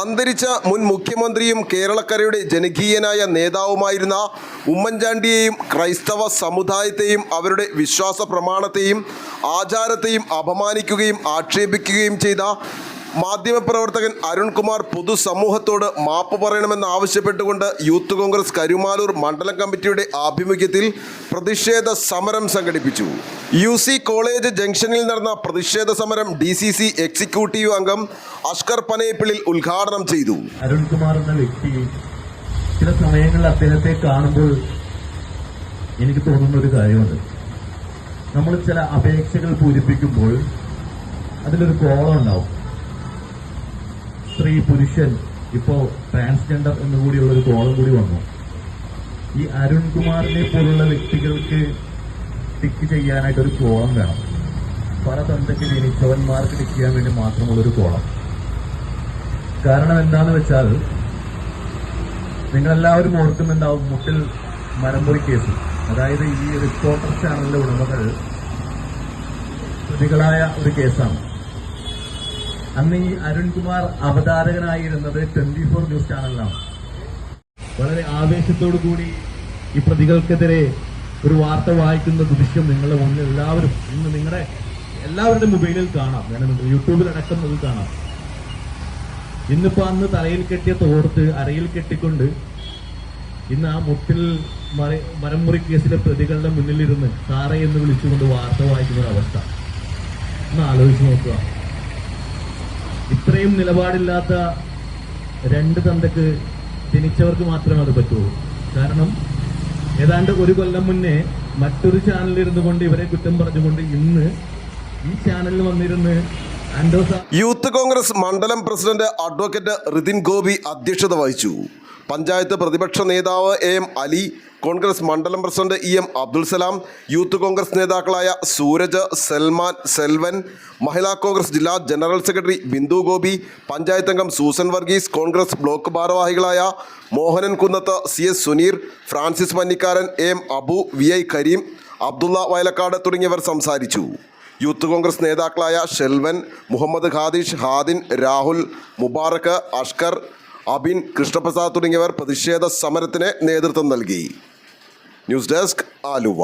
അന്തരിച്ച മുൻ മുഖ്യമന്ത്രിയും കേരളക്കരയുടെ ജനകീയനായ നേതാവുമായിരുന്ന ഉമ്മൻചാണ്ടിയെയും ക്രൈസ്തവ സമുദായത്തെയും അവരുടെ വിശ്വാസ പ്രമാണത്തെയും ആചാരത്തെയും അപമാനിക്കുകയും ആക്ഷേപിക്കുകയും ചെയ്ത മാധ്യമപ്രവർത്തകൻ അരുൺകുമാർ പൊതുസമൂഹത്തോട് മാപ്പ് പറയണമെന്ന് ആവശ്യപ്പെട്ടുകൊണ്ട് യൂത്ത് കോൺഗ്രസ് കരുമാലൂർ മണ്ഡലം കമ്മിറ്റിയുടെ ആഭിമുഖ്യത്തിൽ പ്രതിഷേധ സമരം സംഘടിപ്പിച്ചു. യു സി കോളേജ് ജംഗ്ഷനിൽ നടന്ന പ്രതിഷേധ സമരം ഡി സി സി എക്സിക്യൂട്ടീവ് അംഗം അഷ്കർ പനയപ്പിളിൽ ഉദ്ഘാടനം ചെയ്തു. അരുൺകുമാർ എന്ന വ്യക്തി ചില സമയങ്ങളിൽ അദ്ദേഹത്തെ കാണുമ്പോൾ എനിക്ക് തോന്നുന്ന ഒരു കാര്യമുണ്ട്. നമ്മൾ ചില അപേക്ഷകൾ പൂരിപ്പിക്കുമ്പോൾ അതിലൊരു കോളം ഉണ്ടാവും. സ്ത്രീ പുരുഷൻ ഇപ്പോ ട്രാൻസ്ജെൻഡർ എന്നുകൂടിയുള്ള ഒരു കോളം കൂടി വന്നു. ഈ അരുൺകുമാറിനെ പോലുള്ള വ്യക്തികൾക്ക് ടിക്ക് ചെയ്യാനായിട്ട് ഒരു കോളം വേണം. തന്തയ്ക്ക് ജനിച്ചവന്മാർക്ക് ടിക്ക് ചെയ്യാൻ വേണ്ടി മാത്രമുള്ള ഒരു കോളം. കാരണം എന്താന്ന് വെച്ചാൽ നിങ്ങളെല്ലാവരും ഓർക്കുന്നുണ്ടാവും മുട്ടിൽ മരമുറി കേസ്. അതായത് ഈ റിപ്പോർട്ടർ ചാനലിലെ ഉടമകൾ പ്രതികളായ ഒരു കേസാണ്. അന്ന് ഈ അരുൺകുമാർ അവതാരകനായിരുന്നത് ട്വന്റി ഫോർ ന്യൂസ് ചാനലിലാണ്. വളരെ ആവേശത്തോടു കൂടി ഈ പ്രതികൾക്കെതിരെ ഒരു വാർത്ത വായിക്കുന്ന ദൃശ്യം നിങ്ങളുടെ മുന്നിൽ എല്ലാവരും ഇന്ന് നിങ്ങളുടെ എല്ലാവരുടെ മൊബൈലിൽ കാണാം. വേണമെങ്കിൽ യൂട്യൂബിൽ അടക്കം അത് കാണാം. ഇന്നിപ്പോ അന്ന് തലയിൽ കെട്ടിയ തോർത്ത് അരയിൽ കെട്ടിക്കൊണ്ട് ഇന്ന് ആ മുട്ടിൽ മര- മരമുറി കേസിലെ പ്രതികളുടെ മുന്നിലിരുന്ന് സാറേ എന്ന് വിളിച്ചുകൊണ്ട് വാർത്ത വായിക്കുന്ന ഒരു അവസ്ഥ ഒന്ന് ആലോചിച്ച് നോക്കുക. ഇത്രയും നിലപാടില്ലാത്ത രണ്ട് തന്തക്ക് ജനിച്ചവർക്ക് മാത്രമേ അത് പറ്റുള്ളൂ കാരണം ഏതാണ്ട് ഒരു കൊല്ലം മുന്നേ മറ്റൊരു ചാനലിൽ ഇരുന്നു കൊണ്ട് ഇവരെ കുറ്റം പറഞ്ഞുകൊണ്ട് ഇന്ന് ഈ ചാനലിൽ വന്നിരുന്ന് യൂത്ത് കോൺഗ്രസ് മണ്ഡലം പ്രസിഡന്റ് അഡ്വക്കേറ്റ് റിതിൻ ഗോപി അധ്യക്ഷത വഹിച്ചു. പഞ്ചായത്ത് പ്രതിപക്ഷ നേതാവ് എ എം അലി കോൺഗ്രസ് മണ്ഡലം president E M Abdul Salam youth Congress നേതാക്കളായ സൂരജ് സൽമാൻ സെൽവൻ മഹിളാ കോൺഗ്രസ് ജില്ലാ ജനറൽ സെക്രട്ടറി ബിന്ദു ഗോപി പഞ്ചായത്ത് അംഗം സൂസൻ വർഗീസ് കോൺഗ്രസ് ബ്ലോക്ക് ഭാരവാഹികളായ Mohanan Kunnath C S Suneer Francis Mannikkaran A Abu V I Kareem Abdullah Vayalakkad തുടങ്ങിയവർ സംസാരിച്ചു. യൂത്ത് കോൺഗ്രസ് നേതാക്കളായ ഷെൽവൻ മുഹമ്മദ് ഖാദിഷ് ഹാദിൻ രാഹുൽ മുബാറക് അഷ്കർ അബിൻ കൃഷ്ണപ്രസാദ് തുടങ്ങിയവർ പ്രതിഷേധ സമരത്തിന് നേതൃത്വം നൽകി. News desk Aluva.